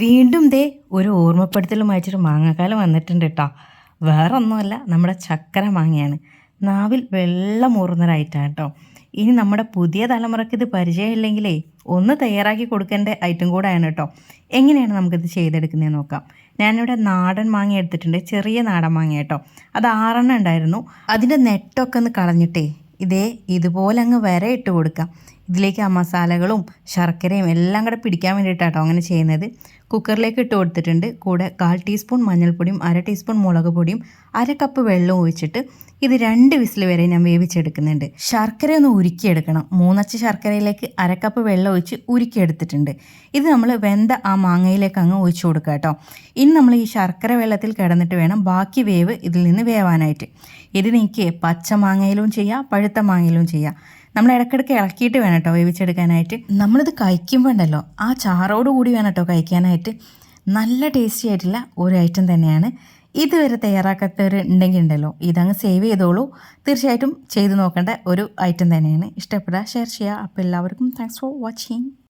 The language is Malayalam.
വീണ്ടും ദേ ഒരു ഓർമ്മപ്പെടുത്തലും വായിച്ചിട്ട് മാങ്ങാക്കാലം വന്നിട്ടുണ്ട് കേട്ടോ വേറെ ഒന്നുമല്ല നമ്മുടെ ചക്കര മാങ്ങയാണ്. നാവിൽ വെള്ളമൂറുന്നൊരൈറ്റാണ് കേട്ടോ ഇനി നമ്മുടെ പുതിയ തലമുറയ്ക്ക് ഇത് പരിചയമില്ലെങ്കിലേ ഒന്ന് തയ്യാറാക്കി കൊടുക്കേണ്ട ഐറ്റം കൂടെയാണ് കേട്ടോ എങ്ങനെയാണ് നമുക്കിത് ചെയ്തെടുക്കുന്നത് നോക്കാം. ഞാനിവിടെ നാടൻ മാങ്ങ എടുത്തിട്ടുണ്ട് ചെറിയ നാടൻ മാങ്ങ കേട്ടോ അത് ആറെണ്ണം ഉണ്ടായിരുന്നു. അതിന്റെ നെറ്റൊക്കെ ഒന്ന് കളഞ്ഞിട്ടേ ഇതേ ഇതുപോലെ അങ്ങ് വര ഇട്ട് കൊടുക്കാം. ഇതിലേക്ക് ആ മസാലകളും ശർക്കരയും എല്ലാം കൂടെ പിടിക്കാൻ വേണ്ടിയിട്ടാട്ടോ അങ്ങനെ ചെയ്യുന്നത്. കുക്കറിലേക്ക് ഇട്ട് കൊടുത്തിട്ടുണ്ട്. കൂടെ കാൽ ടീസ്പൂൺ മഞ്ഞൾപ്പൊടിയും അര ടീസ്പൂൺ മുളക് പൊടിയും അര കപ്പ് വെള്ളവും ഒഴിച്ചിട്ട് ഇത് രണ്ട് വിസിൽ വരെ ഞാൻ വേവിച്ചെടുക്കുന്നുണ്ട്. ശർക്കര ഒന്ന് ഉരുക്കിയെടുക്കണം. മൂന്നച്ച് ശർക്കരയിലേക്ക് അര കപ്പ് വെള്ളം ഒഴിച്ച് ഉരുക്കിയെടുത്തിട്ടുണ്ട്. ഇത് നമ്മൾ വെന്ത ആ മാങ്ങയിലേക്ക് അങ്ങ് ഒഴിച്ചു കൊടുക്കുക കേട്ടോ. ഇനി നമ്മൾ ഈ ശർക്കര വെള്ളത്തിൽ കിടന്നിട്ട് വേണം ബാക്കി വേവ് ഇതിൽ നിന്ന് വേവാനായിട്ട്. ഇത് നീക്കിയേ പച്ച മാങ്ങയിലും ചെയ്യാം പഴുത്ത മാങ്ങയിലും ചെയ്യാം. നമ്മൾ ഇടയ്ക്കിടയ്ക്ക് ഇളക്കിയിട്ട് വേണം കേട്ടോ വേവിച്ചെടുക്കാനായിട്ട്. നമ്മളിത് കഴിക്കുമ്പോൾ ഉണ്ടല്ലോ ആ ചാറോട് കൂടി വേണം കേട്ടോ കഴിക്കാനായിട്ട്. നല്ല ടേസ്റ്റി ആയിട്ടുള്ള ഒരു ഐറ്റം തന്നെയാണ്. ഇതുവരെ തയ്യാറാക്കാത്തവർ ഉണ്ടെങ്കിൽ ഉണ്ടല്ലോ ഇതങ്ങ് സേവ് ചെയ്തോളൂ. തീർച്ചയായിട്ടും ചെയ്ത് നോക്കേണ്ട ഒരു ഐറ്റം തന്നെയാണ്. ഇഷ്ടപ്പെടുക ഷെയർ ചെയ്യുക. അപ്പോൾ എല്ലാവർക്കും താങ്ക്സ് ഫോർ വാച്ചിങ്